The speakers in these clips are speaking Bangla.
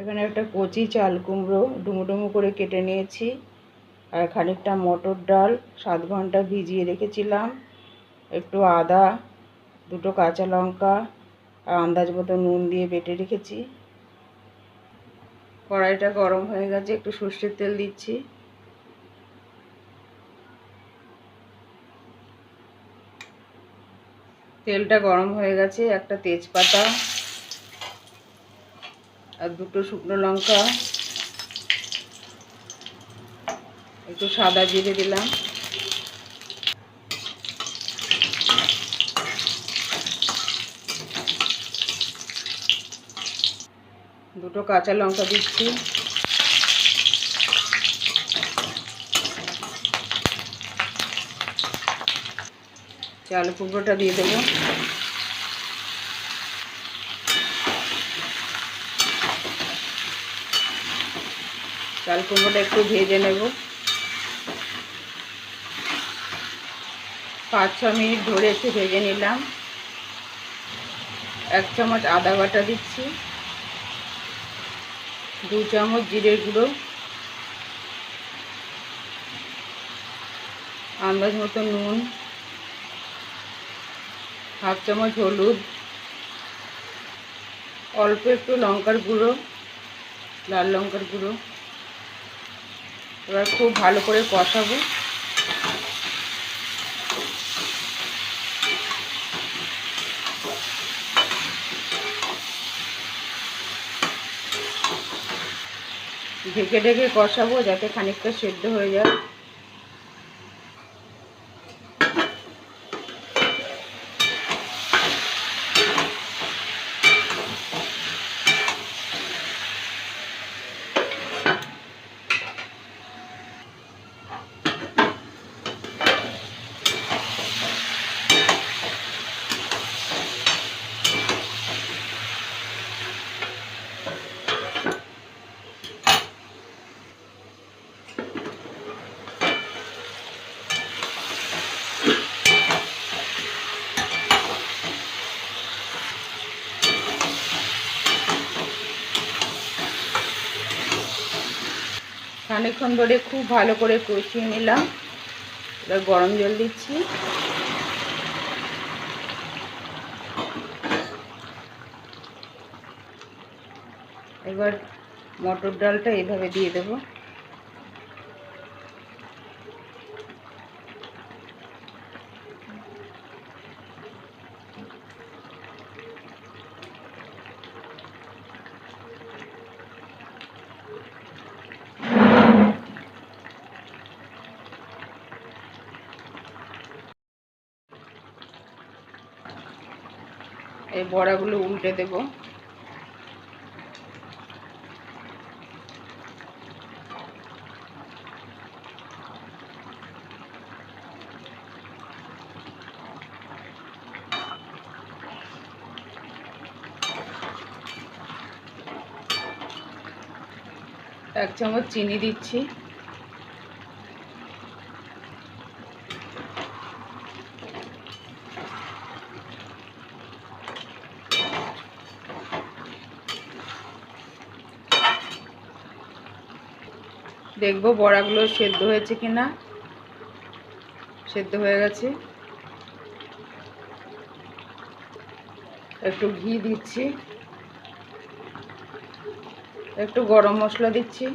এখানে একটা কচি চাল কুমড়ো ডুমো করে কেটে নিয়েছি আর খানিকটা মটর ডাল, সাত ঘণ্টা ভিজিয়ে রেখেছিলাম। একটু আদা, দুটো কাঁচা লঙ্কা আর আন্দাজ মতো নুন দিয়ে বেটে রেখেছি। কড়াইটা গরম হয়ে গেছে, একটু সর্ষের তেল দিচ্ছি। তেলটা গরম হয়ে গেছে, একটা তেজপাতা আর দুটো শুকনো লঙ্কা। একটু সাদা জিরে দিলাম। দুটো কাঁচা লঙ্কা দিচ্ছি। চাল কুমড়োটা দিয়ে দেবো। চাল কুমড়োটা একটু ভেজে নেব। পাঁচ, ছ মিনিট ধরে একটু ভেজে নিলাম। এক চামচ আদা বাটা দিচ্ছি। দু চামচ জিরের গুঁড়ো। আন্দাজ মতো নুন। হাফ চামচ হলুদ। অল্প একটু লঙ্কার গুঁড়ো, লাল লঙ্কার গুঁড়ো। এবার খুব ভালো করে কষাবো। ঢেকে ঢেকে কষাবো যাতে খানিকটা সেদ্ধ হয়ে যায়। খানিকক্ষণ ধরে খুব ভালো করে কষিয়ে নিলাম। এবার গরম জল দিচ্ছি। এবার মটর ডালটা এভাবে দিয়ে দেবো। এই বড়াগুলো উল্টে দেব। এক চামচ চিনি দিচ্ছি। দেখব, বড়াগুলো সেদ্ধ হয়েছে কি না সেদ্ধ হয়ে গেছে। একটু ঘি দিচ্ছি। একটু গরম মশলা দিচ্ছি।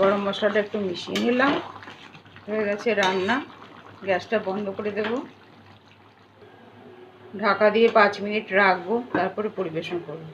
গরম মশলাটা একটু মিশিয়ে নিলাম। হয়ে গেছে রান্না। গ্যাসটা বন্ধ করে দেব। ঢাকা দিয়ে পাঁচ মিনিট রাখব তারপরে পরিবেশন করব।